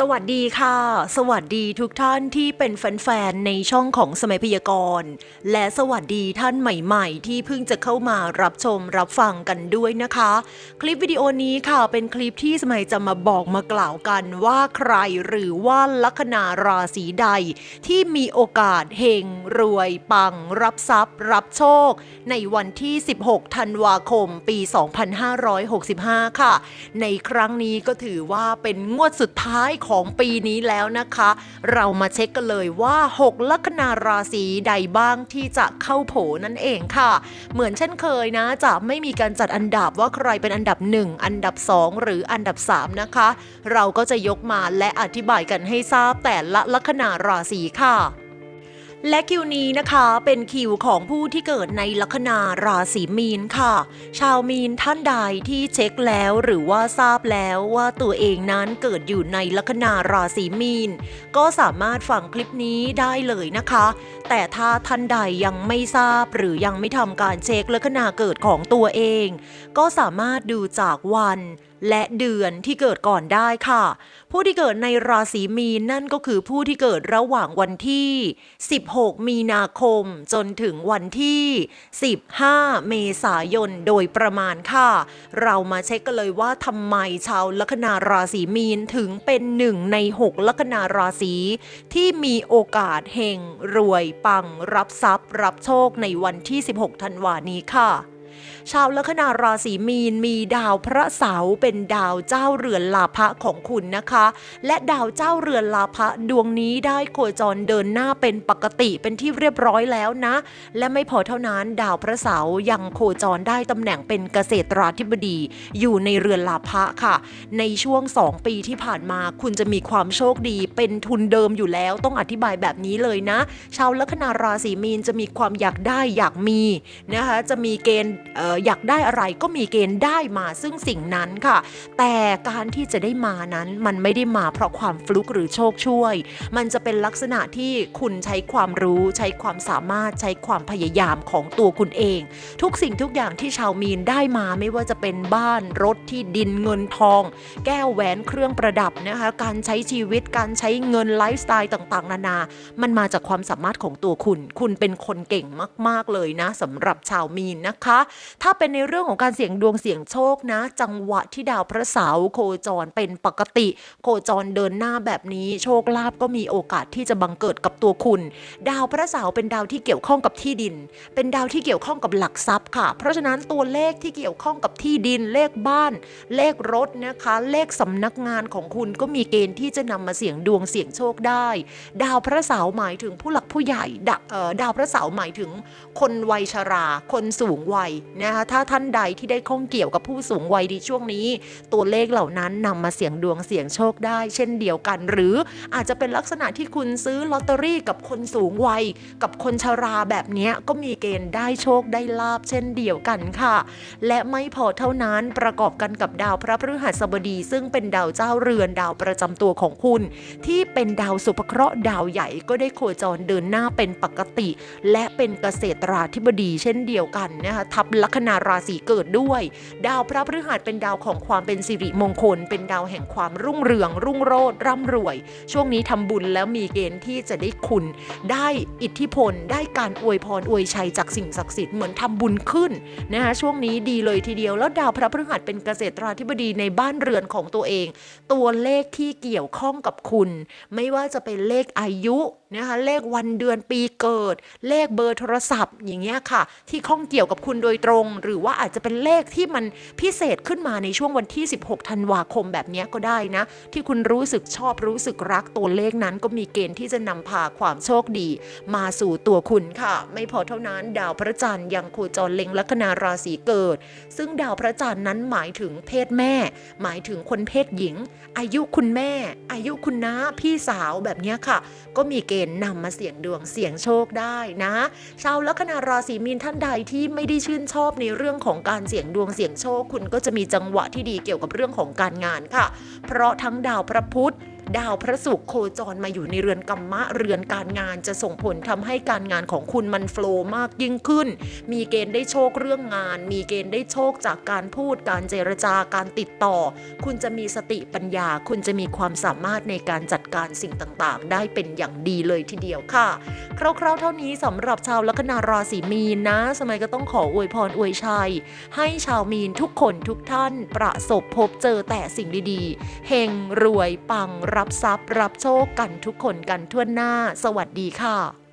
สวัสดีค่ะ สวัสดีทุกท่านที่เป็นแฟนๆ ในช่องของสมัยพยากรณ์ และสวัสดีท่านใหม่ๆ ที่เพิ่งจะเข้ามารับชมรับฟังกันด้วยนะคะ คลิปวิดีโอนี้ค่ะเป็นคลิปที่สมัยจะมาบอกมากล่าวกันว่าใครหรือว่าลัคนาราศีใด ที่มีโอกาสเฮงรวยปัง รับทรัพย์ รับโชค ในวันที่ 16 ธันวาคม ปี 2565 ค่ะ ในครั้งนี้ก็ถือว่าเป็นงวดสุดท้ายของปีนี้แล้วนะคะ เรามาเช็คกันเลยว่า 6 ลัคนาราศีใดบ้างที่จะเข้าโผนั่นเองค่ะ เหมือนเช่นเคยนะ จะไม่มีการจัดอันดับว่าใครเป็นอันดับ 1 อันดับ 2 หรืออันดับ 3 นะคะ เราก็จะยกมาและอธิบายกันให้ทราบแต่ละลัคนาราศีค่ะ และคิวนี้นะคะเป็นคิวของผู้ที่เกิดในลัคนาราศีมีนค่ะ ชาวมีนท่านใดที่เช็คแล้วหรือว่าทราบแล้วว่าตัวเองนั้นเกิดอยู่ในลัคนาราศีมีน ก็สามารถฟังคลิปนี้ได้เลยนะคะ แต่ถ้าท่านใดยังไม่ทราบหรือยังไม่ทำการเช็คลัคนาเกิดของตัวเอง ก็สามารถดูจากวันและเดือนที่เกิดก่อนได้ค่ะ ผู้ที่เกิดในราศีมีนนั่นก็คือผู้ที่เกิดระหว่างวันที่ 16 มีนาคม จนถึงวันที่ 15 เมษายนโดยประมาณค่ะ เรามาเช็คกันเลยว่าทำไมชาวลัคนาราศีมีนถึงเป็นหนึ่งใน 6 ลัคนาราศีที่มีโอกาสเฮงรวยปังรับทรัพย์ รับโชคในวันที่ 16 ธันวานี้ค่ะ ชาวลัคนาราศีมีนมีดาวพระเสาร์เป็นดาวเจ้าเรือนลาภะของคุณนะคะ และดาวเจ้าเรือนลาภะดวงนี้ได้โคจรเดินหน้าเป็นปกติเป็นที่เรียบร้อยแล้วนะ และไม่พอเท่านั้นดาวพระเสาร์ยังโคจรได้ตำแหน่งเป็นเกษตราธิบดี อยู่ในเรือนลาภะค่ะ ในช่วง 2 ปีที่ผ่านมาคุณจะมีความโชคดีเป็นทุนเดิมอยู่แล้วต้องอธิบายแบบนี้เลยนะ ชาวลัคนาราศีมีนจะมีความอยากได้อยากมีนะคะจะมีเกณฑ์ออยากได้อะไรก็มีเกณฑ์ได้มาซึ่งสิ่งนั้นค่ะ แต่การที่จะได้มานั้นมันไม่ได้มาเพราะความฟลุกหรือโชคช่วย มันจะเป็นลักษณะที่คุณใช้ความรู้ใช้ความสามารถใช้ความพยายามของตัวคุณเอง ทุกสิ่งทุกอย่างที่ชาวมีนได้มาไม่ว่าจะเป็นบ้านรถที่ดินเงินทอง แก้วแหวนเครื่องประดับนะคะการใช้ชีวิตการใช้เงินไลฟ์สไตล์ต่าง ๆ นานา มันมาจากความสามารถของตัวคุณ คุณเป็นคนเก่งมาก ๆ เลยนะสำหรับชาวมีนนะคะถ้าเป็นในเรื่องของการเสี่ยงดวงเสี่ยงโชคนะ จังหวะที่ดาวพระเสาร์โคจรเป็นปกติ โคจรเดินหน้าแบบนี้โชคลาภก็มีโอกาสที่จะบังเกิดกับตัวคุณ ดาวพระเสาร์เป็นดาวที่เกี่ยวข้องกับที่ดิน เป็นดาวที่เกี่ยวข้องกับหลักทรัพย์ค่ะ เพราะฉะนั้นตัวเลขที่เกี่ยวข้องกับที่ดินเลขบ้าน เลขรถนะคะ เลขสำนักงานของคุณก็มีเกณฑ์ที่จะนำมาเสี่ยงดวงเสี่ยงโชคได้ ดาวพระเสาร์หมายถึงผู้หลักผู้ใหญ่ดาเอ่อดาวพระเสาร์หมายถึงคนวัยชรา คนสูงวัยนะคะถ้าท่านใดที่ได้ข้องเกี่ยวกับผู้สูงวัยในช่วงนี้ ตัวเลขเหล่านั้นนำมาเสี่ยงดวงเสี่ยงโชคได้ เช่นเดียวกัน หรืออาจจะเป็นลักษณะที่คุณซื้อลอตเตอรี่กับคนสูงวัย กับคนชราแบบนี้ก็มีเกณฑ์ได้โชคได้ลาบเช่นเดียวกันค่ะ และไม่พอเท่านั้นประกอบกันกับดาวพระพฤหัสบดีซึ่งเป็นดาวเจ้าเรือนดาวประจำตัวของคุณ ที่เป็นดาวสุภเคราะห์ดาวใหญ่ก็ได้โคจรเดินหน้าเป็นปกติ และเป็นเกษตราธิบดีเช่นเดียวกันนะคะทับลัคนาราศีเกิดด้วย ดาวพระพฤหัสเป็นดาวของความเป็นสิริมงคล เป็นดาวแห่งความรุ่งเรือง รุ่งโรจน์ร่ำรวย ช่วงนี้ทำบุญแล้วมีเกณฑ์ที่จะได้คุณ ได้อิทธิพล ได้การอวยพรอวยชัยจากสิ่งศักดิ์สิทธิ์เหมือนทำบุญขึ้นนะคะช่วงนี้ดีเลยทีเดียวแล้วดาวพระพฤหัสเป็นเกษตราธิบดีในบ้านเรือนของตัวเอง ตัวเลขที่เกี่ยวข้องกับคุณ ไม่ว่าจะเป็นเลขอายุนะคะเลขวันเดือนปีเกิด เลขเบอร์โทรศัพท์อย่างเงี้ยค่ะ ที่ข้องเกี่ยวกับคุณโดยตรง หรือว่าอาจจะเป็นเลขที่มันพิเศษขึ้นมาในช่วงวันที่ 16 ธันวาคมแบบนี้ก็ได้นะ ที่คุณรู้สึกชอบรู้สึกรักตัวเลขนั้นก็มีเกณฑ์ที่จะนำพาความโชคดี มาสู่ตัวคุณค่ะ ไม่พอเท่านั้นดาวพระจันทร์ยังโคจรเล็งลัคนาราศีเกิด ซึ่งดาวพระจันทร์นั้นหมายถึงเพศแม่ หมายถึงคนเพศหญิง อายุคุณแม่ อายุคุณน้าพี่สาวแบบนี้ค่ะ ก็มีเกณฑ์นำมาเสี่ยงดวงเสี่ยงโชคได้นะ ชาวลัคนาราศีมีนท่านใดที่ไม่ได้ชื่นชอบในเรื่องของการเสี่ยงดวงเสี่ยงโชค คุณก็จะมีจังหวะที่ดีเกี่ยวกับเรื่องของการงานค่ะ เพราะทั้งดาวพระพุธ ดาวพระศุกร์โคจรมาอยู่ในเรือนกรรมะเรือนการงานจะส่งผลทำให้การงานของคุณมันโฟล์มากยิ่งขึ้น มีเกณฑ์ได้โชคเรื่องงาน มีเกณฑ์ได้โชคจากการพูด การเจรจาการติดต่อ คุณจะมีสติปัญญา คุณจะมีความสามารถในการจัดการสิ่งต่างๆ ได้เป็นอย่างดีเลยทีเดียวค่ะคร่าวๆเท่านี้สำหรับชาวลัคนาราศีมีนนะ สมัยก็ต้องขออวยพรอวยชัย ให้ชาวมีนทุกคนทุกท่านประสบพบเจอแต่สิ่งดีๆเฮงรวยปังรับทรัพย์ รับโชคกันทุกคนกันทั่วหน้า สวัสดีค่ะ